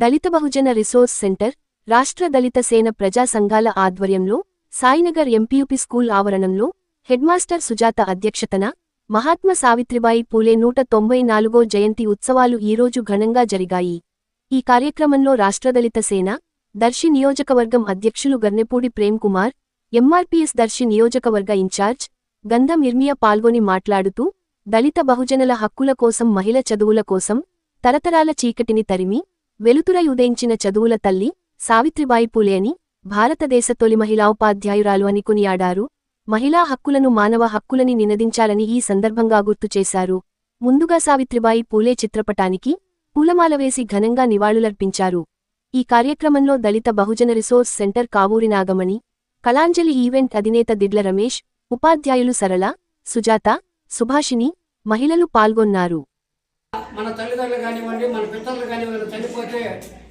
దళిత Bahujan resource centre రాష్ట్ర దళిత సేన ప్రజా సంఘాల ఆధ్వర్యంలో సాయినగర్ ఎంపీయూపీ స్కూల్ ఆవరణంలో హెడ్మాస్టర్ సుజాత అధ్యక్షతన మహాత్మా సావిత్రిబాయి పూలే నూట తొంభై నాలుగో జయంతి ఉత్సవాలు ఈరోజు ఘనంగా జరిగాయి. ఈ కార్యక్రమంలో రాష్ట్రదళిత సేన దర్శి నియోజకవర్గం అధ్యక్షులు గర్నెపూడి ప్రేమ్కుమార్ ఎంఆర్పీఎస్ దర్శి నియోజకవర్గ ఇన్ఛార్జ్ గంధం ఇర్మియా పాల్గొని మాట్లాడుతూ దళిత బహుజనుల హక్కుల కోసం మహిళ చదువుల కోసం తరతరాల చీకటిని తరిమి వెలుతురై ఉదయించిన చదువుల తల్లి సావిత్రిబాయి పూలే అని భారతదేశ తొలి మహిళా ఉపాధ్యాయురాలు అని కొనియాడారు. మహిళా హక్కులను మానవ హక్కులని నినదించాలని ఈ సందర్భంగా గుర్తు చేశారు. ముందుగా సావిత్రిబాయి పూలే చిత్రపటానికి పూలమాల వేసి ఘనంగా నివాళులర్పించారు. ఈ కార్యక్రమంలో Dalit Bahujan resource centre Kavuri Nagamani Kalanjali event అధినేత దిడ్ల రమేష్ ఉపాధ్యాయులు సరళ సుజాత సుభాషిణి మహిళలు పాల్గొన్నారు. మన తల్లిదండ్రులు కానివ్వండి మన పిల్లలు కానివ్వండి చనిపోతే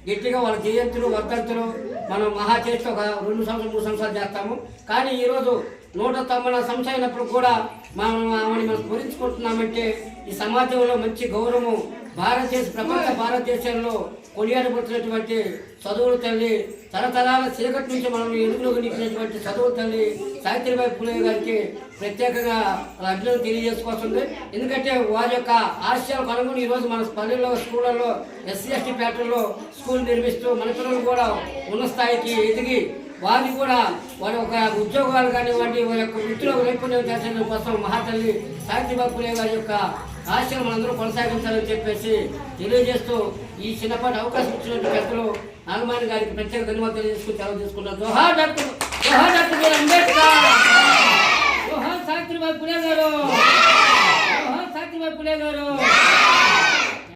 గట్టిగా వాళ్ళ జయంతులు వర్ధంతులు మనం మహా చేసి ఒక రెండు సంవత్సరాలు మూడు సంవత్సరాలు చేస్తాము. కానీ ఈరోజు నూట తొంభై సంవత్సరం అయినప్పుడు కూడా మనం ఆమెను మనం స్మరించుకుంటున్నామంటే ఈ సమాజంలో మంచి గౌరవము భారతదేశ ప్రపంచ భారతదేశంలో కొనియాడబడుతున్నటువంటి చదువుల తల్లి తరతరాల చీకటి నుంచి మనం ఎదుగులోకి నిలిచినటువంటి చదువుల తల్లి సావిత్రిబాయి పూలే గారికి ప్రత్యేకంగా అభినందన తెలియజేసుకోవాల్సింది. ఎందుకంటే వారి యొక్క ఆశయాలకు అనుగుణి ఈరోజు మన పల్లెల్లో స్కూళ్ళల్లో ఎస్సీ ఎస్టీ ప్యాటర్లో స్కూల్ నిర్మిస్తూ మన పిల్లలు కూడా ఉన్న స్థాయికి ఎదిగి వారిని కూడా వారి యొక్క ఉద్యోగాలు కానివ్వండి వారి యొక్క వృత్తిలో నైపుణ్యం చేసే కోసం మహాతల్లి సావిత్రిబాయి పూలే గారి యొక్క ఆశయం మనందరూ కొనసాగించాలని చెప్పేసి తెలియజేస్తూ ఈ చిన్నపాటి అవకాశం ఇచ్చినట్టు పెద్దలు నాగమాని గారికి ప్రత్యేక ధన్యవాదాలు తెలియజేసుకుని సెలవు తీసుకున్నారు జోహార్ డాక్టర్ జోహార్ డాక్టర్ అంబేద్కర్. జోహార్ సావిత్రిబాయి గారు పులే గారు